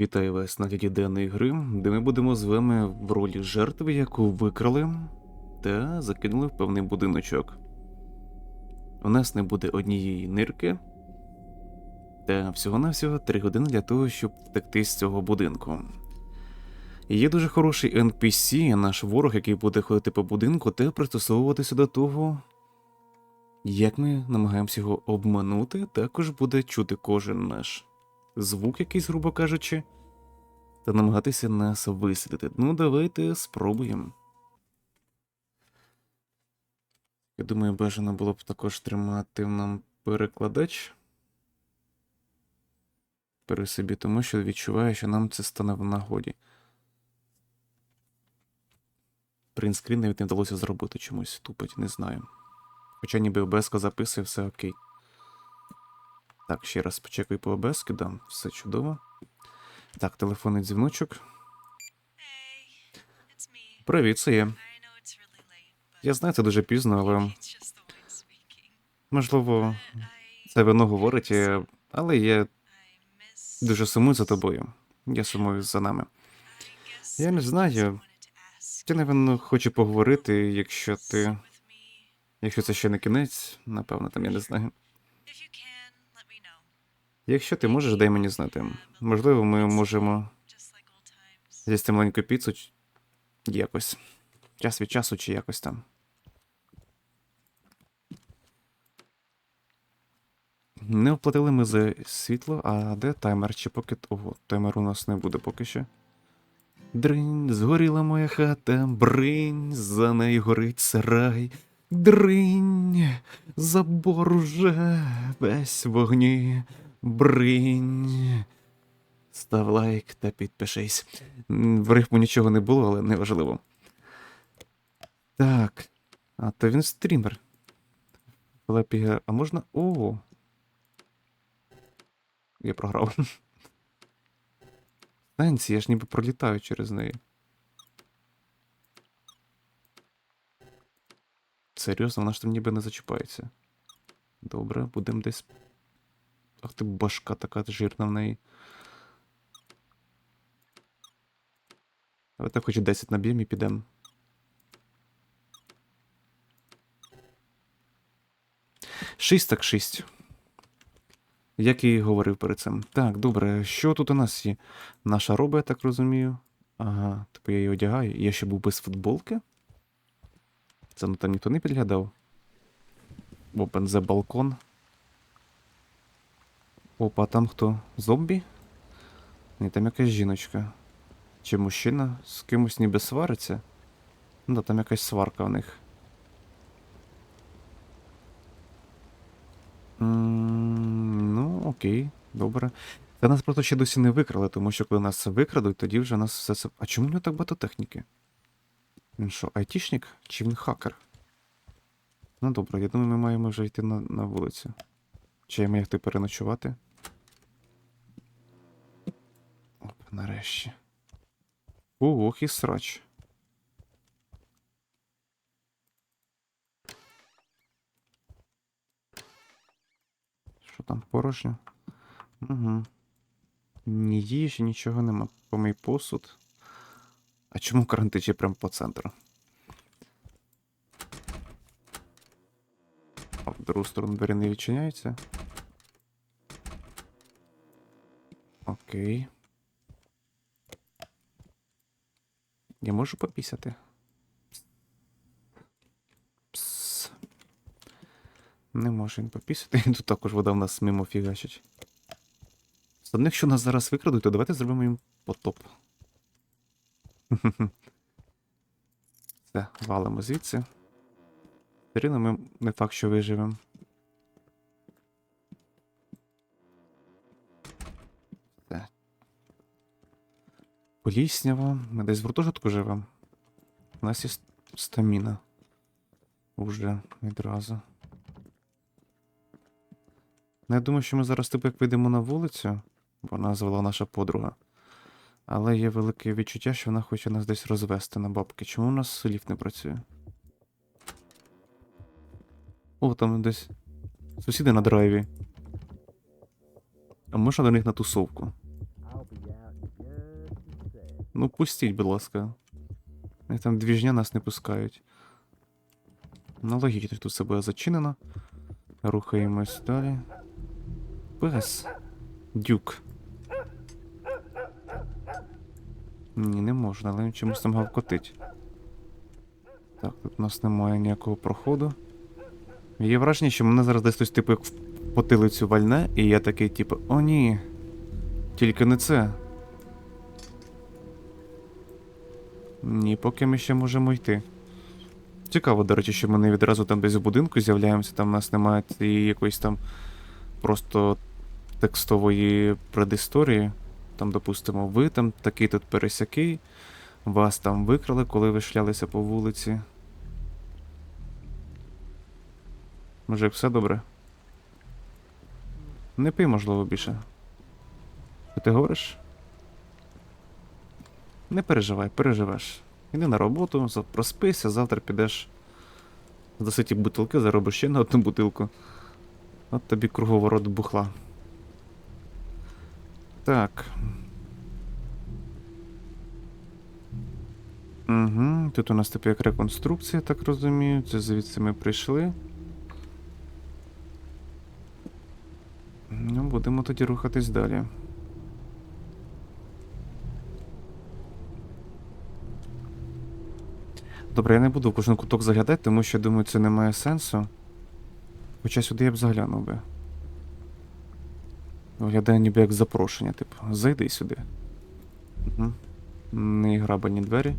Вітаю вас на гляді денної гри, де ми будемо з вами в ролі жертви, яку викрали та закинули в певний будиночок. У нас не буде однієї нирки, та всього-навсього 3 години для того, щоб втекти з цього будинку. Є дуже хороший NPC, наш ворог, який буде ходити по будинку та пристосовуватися до того, як ми намагаємося його обманути, також буде чути кожен наш звук якийсь, грубо кажучи, та намагатися нас висвітити. Ну, давайте спробуємо. Я думаю, бажано було б також тримати нам перекладач при собі, тому що відчуваю, що нам це стане в нагоді. Принтскрін навіть не вдалося зробити чомусь тупить, не знаю. Хоча ніби ОБС записує, все окей. Так, ще раз почекаю по ОБС, да, все чудово. Так, телефонний дзвіночок. Привіт, це я. Я знаю, це дуже пізно, але можливо, це вино говорить, але я дуже сумую за тобою. Я сумую за нами. Я не знаю. Я, напевно, хочу поговорити, якщо ти. Якщо це ще не кінець, напевно, там я не знаю. Якщо ти можеш, дай мені знати. Можливо, ми можемо з'їсти маленьку піцу якось. Час від часу чи якось там. Не оплатили ми за світло, а де таймер? Чи поки. Ого, таймер у нас не буде поки що. Дринь, згоріла моя хата, бринь, за нею горить сарай. Дринь, забор уже весь вогні. Бринь. Став лайк та підпишись. В рифму нічого не було, але неважливо. Так. А, то він стрімер. Флепі, а можна. О. Я програв. Ненсі, я ж ніби пролітаю через неї. Серйозно, вона ж там ніби не зачіпається. Добре, будемо десь. Ах ти башка така жирна в неї. Давайте хоч 10 наб'ємо і підемо. Шість так шість. Як і говорив перед цим. Так, добре, що тут у нас є? Наша роба, я так розумію. Ага, типу я її одягаю. Я ще був без футболки. Це ну там ніхто не підглядав. Open the балкон. Опа, там хто? Зомбі? Ні, там якась жіночка. Чи мужчина з кимось ніби свариться? Ну, да, там якась сварка в них. М, Ну, окей, добре. Та нас просто ще досі не викрали, тому що коли нас викрадуть, тоді вже нас все це. А чому в нього так багато техніки? Він що, айтішник чи він хакер? Ну добре, я думаю, ми маємо вже йти на, на вулицю. Чи я маю переночувати? Нарешті. Ох, і срач. Що там порожньо? Угу. Ні їжі, нічого нема. Помий посуд. А чому карантичі прямо по центру? А в другу сторону двері не відчиняються. Окей. Я можу попісяти? Пс. Не може він попісяти. Тут також вода в нас мимо фігачить. Одне, якщо нас зараз викрадуть, то давайте зробимо їм потоп. Все, валимо звідси. Все ми не факт, що виживемо. Поліснява. Ми десь в гуртожитку живемо. У нас є стаміна. Уже відразу. Ну, я думаю, що ми зараз типу як вийдемо на вулицю, бо нас звела наша подруга. Але є велике відчуття, що вона хоче нас десь розвести на бабки. Чому у нас ліфт не працює? О, там десь сусіди на драйві. А можна до них на тусовку? Ну, пустіть, будь ласка. Там двіжня нас не пускають. Ну, логічно, тут все буде зачинено. Рухаємось далі. Пес. Дюк. Ні, не можна, але він чомусь там гавкотить. Так, тут у нас немає ніякого проходу. Є враження, що мене зараз десь хтось, типу, як в потилицю вальне, і я такий, типу, о ні. Тільки не це. Ні, поки ми ще можемо йти. Цікаво, до речі, що ми не відразу там десь в будинку з'являємося, там у нас немає цієї якоїсь там просто текстової предісторії. Там, допустимо, ви там такий тут пересякий, вас там викрали, коли ви шлялися по вулиці. Може, все добре? Не пий, можливо, більше. Ти говориш? Не переживай, переживеш. Іди на роботу, проспися, завтра підеш до ситі бутилки, заробиш ще на одну бутилку. От тобі круговорот бухла. Так. Угу. Тут у нас типу як реконструкція, так розумію. Це звідси ми прийшли. Ну, будемо тоді рухатись далі. Добре, я не буду в кожен куток заглядати, тому що думаю, це не має сенсу. Хоча сюди я б заглянув би. Виглядає ніби як запрошення, типу, зайди сюди. Угу. Не грабані двері.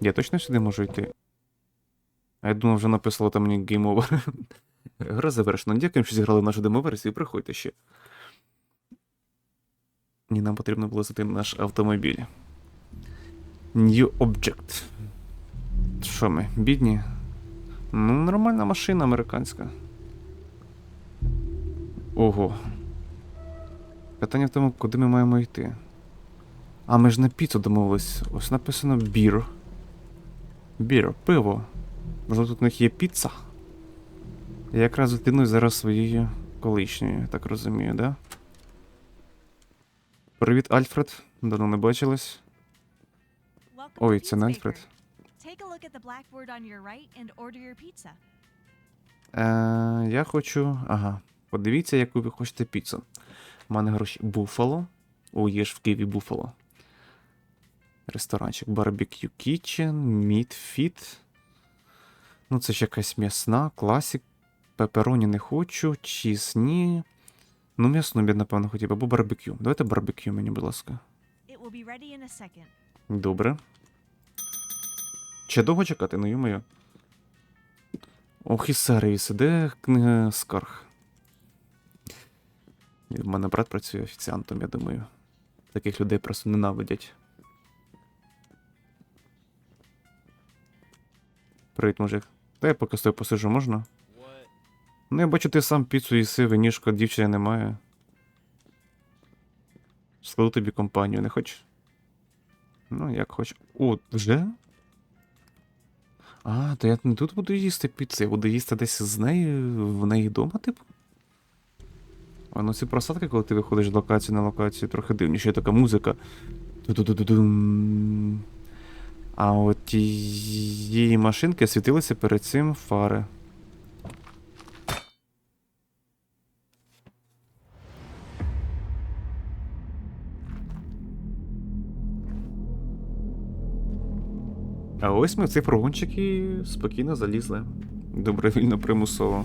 Я точно сюди можу йти? А я думав, вже написало там мені Game Over. Гра завершена. Дякую, що зіграли нашу демоверсію. Приходьте ще. Ні, нам потрібно було зайти на наш автомобіль. New Object. Що ми, бідні? Ну, нормальна машина американська. Ого. Питання в тому, куди ми маємо йти. А, ми ж на піцу домовились. Ось написано бір. Бір, пиво. Можливо, тут у них є піца? Я якраз зустрінусь зараз своєю колишньою, так розумію, да? Привіт, Альфред. Давно не бачились. Ой, це не Альфред. Е, я хочу. Ага. Подивіться, яку ви хочете піцу. У мене гроші Буфало. О, є ж в Києві Буфало. Ресторанчик Barbecue Kitchen, Meat Fit. Ну, це ж якась м'ясна, класік. Пепероні не хочу, чіз ні. Ну, м'ясну б, напевно, хотів, або барбекю. Давайте барбекю мені, будь ласка. Добре. Ще довго чекати, ну йомою. Ох і сервіс, де книга скарг? У мене брат працює офіціантом, я думаю. Таких людей просто ненавидять. Привіт, мужик. Та я поки з тобою посижу, можна? Ну, я бачу, ти сам піцу їси, винішка, дівчини немає. Складу тобі компанію, не хочеш? Ну, як хоч. О, вже? А, то я не тут буду їсти піцу, я буду їсти десь з нею, в неї вдома, типу. А ну ці просадки, коли ти виходиш з локації на локацію, трохи дивні, ще є така музика. А от її машинки світилися перед цим фари. А ось ми в цей фургончик і спокійно залізли. Добровільно примусово.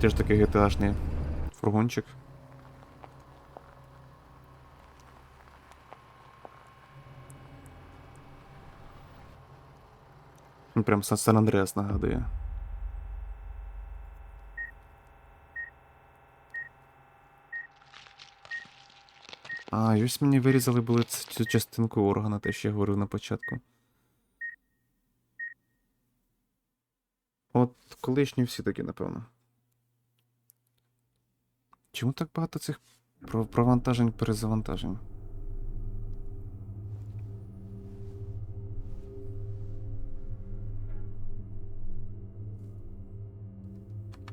Теж такий GTA-шний фургончик. Ну, Прям Сан Андреас нагадує. А, ось мені вирізали були цю частинку органа, те, що я говорив на початку. От колишні всі такі, напевно. Чому так багато цих провантажень, перезавантажень.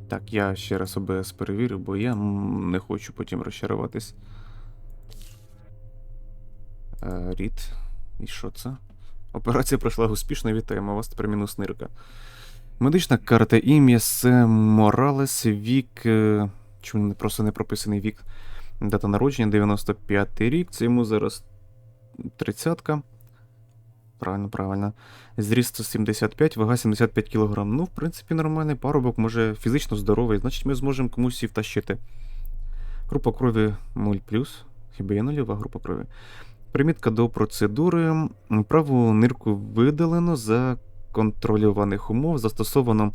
Так, я ще раз ОБС перевірю, бо я не хочу потім розчаруватись. Е, Рід. І що це? Операція пройшла успішно, вітаємо вас тепер мінус нирка. Медична карта ім'я це Моралес, вік. е, Чому просто не прописаний вік? Дата народження 95 рік. Це йому зараз 30-ка. Правильно, правильно. Зріст 175, вага 75 кг. Ну, в принципі, нормальний парубок, може фізично здоровий, значить ми зможемо комусь і втащити. Група крові 0. Хіба є нульова група крові? Примітка до процедури. Праву нирку видалено за контрольованих умов, застосовано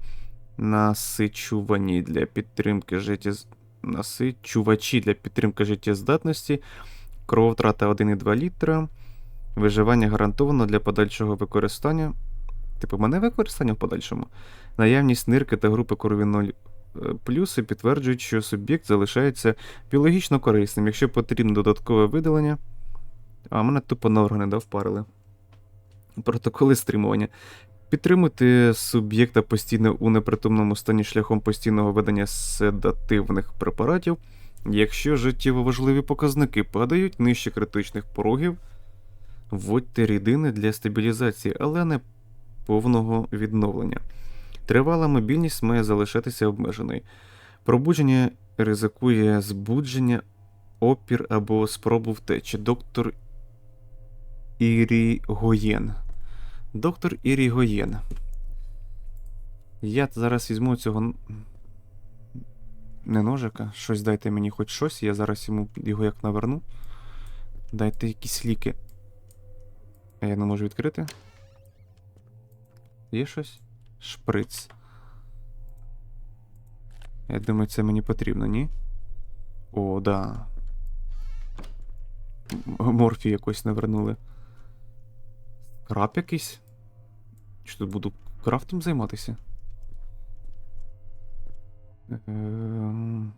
насичуванні для підтримки життєз... насичувачі для підтримки життєздатності, крововтрата 1,2 літра, виживання гарантовано для подальшого використання. Типу, мене використання в подальшому. Наявність нирки та групи крові 0 е, плюси підтверджують, що суб'єкт залишається біологічно корисним, якщо потрібно додаткове видалення. А мене тупо на органи да, впарили. Протоколи стримування. Підтримуйте суб'єкта постійно у непритомному стані шляхом постійного ведення седативних препаратів, якщо життєво важливі показники падають нижче критичних порогів, вводьте рідини для стабілізації, але не повного відновлення. Тривала мобільність має залишатися обмеженою. Пробудження ризикує збудження, опір або спробу втечі. Доктор Ірігоєн. Доктор Ірігоєн. Я зараз візьму цього. Не ножика. Щось дайте мені хоч щось, я зараз йому його як наверну. Дайте якісь ліки. А я не можу відкрити. Є щось? Шприц. Я думаю, це мені потрібно, ні? О, да. М- Морфію якось навернули. Крап якийсь? Чи тут буду крафтом займатися? Ем,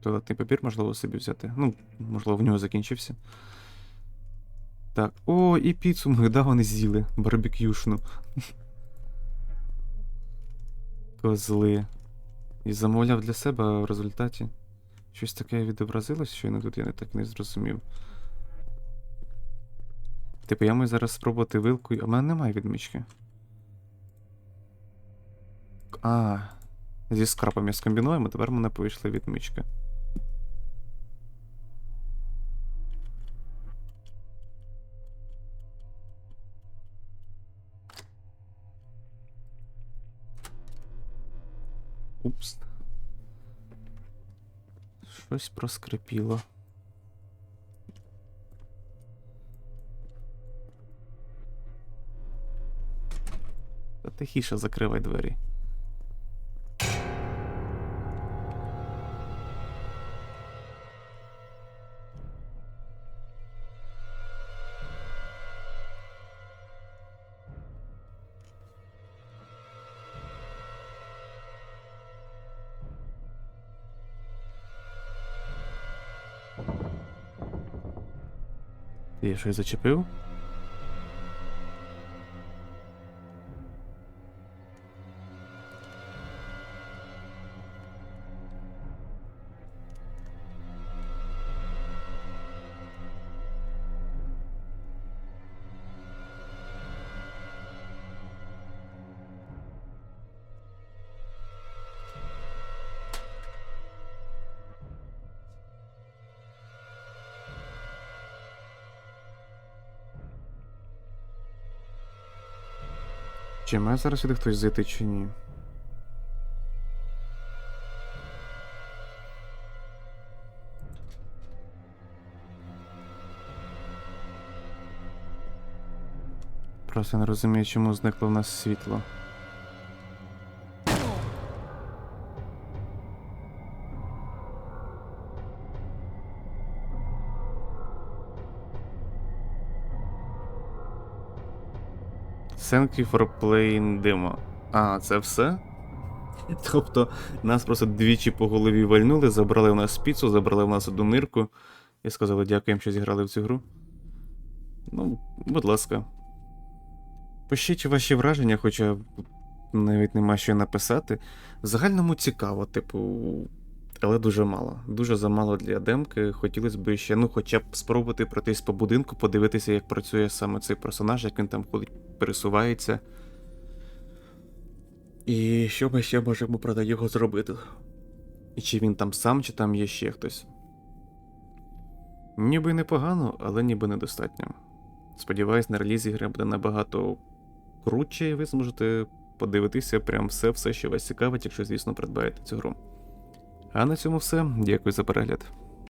Туалетний папір, можливо, собі взяти. Ну, можливо, в нього закінчився. Так. О, і піцу ми, да, вони з'їли. Барбекюшну. Козли. І замовляв для себе, в результаті. Щось таке відобразилось, що я тут я не так не зрозумів. Типу, я маю зараз спробувати вилкою. А в мене немає відмічки. А, зі скрапом я скомбінуємо, тепер в мене повийшла відмічка. Упс. Щось проскрипіло. Та тихіше закривай двері. Я щось зачепив? Чи має зараз сюди хтось зайти чи ні? Просто не розумію, чому зникло в нас світло. Thank you for playing demo. А, це все? Тобто нас просто двічі по голові вальнули, забрали у нас піцу, забрали у нас одну нирку і сказали дякуємо, що зіграли в цю гру. Ну, будь ласка. Пишіть ваші враження, хоча навіть нема що написати. В загальному цікаво, типу, але дуже мало. Дуже замало для демки. Хотілося б ще, ну, хоча б спробувати пройтись по будинку, подивитися, як працює саме цей персонаж, як він там ходить, пересувається. І що ми ще можемо проти його зробити? І чи він там сам, чи там є ще хтось? Ніби непогано, але ніби недостатньо. Сподіваюсь, на релізі гри буде набагато круче, і ви зможете подивитися прям все, все, що вас цікавить, якщо, звісно, придбаєте цю гру. А на цьому все. Дякую за перегляд.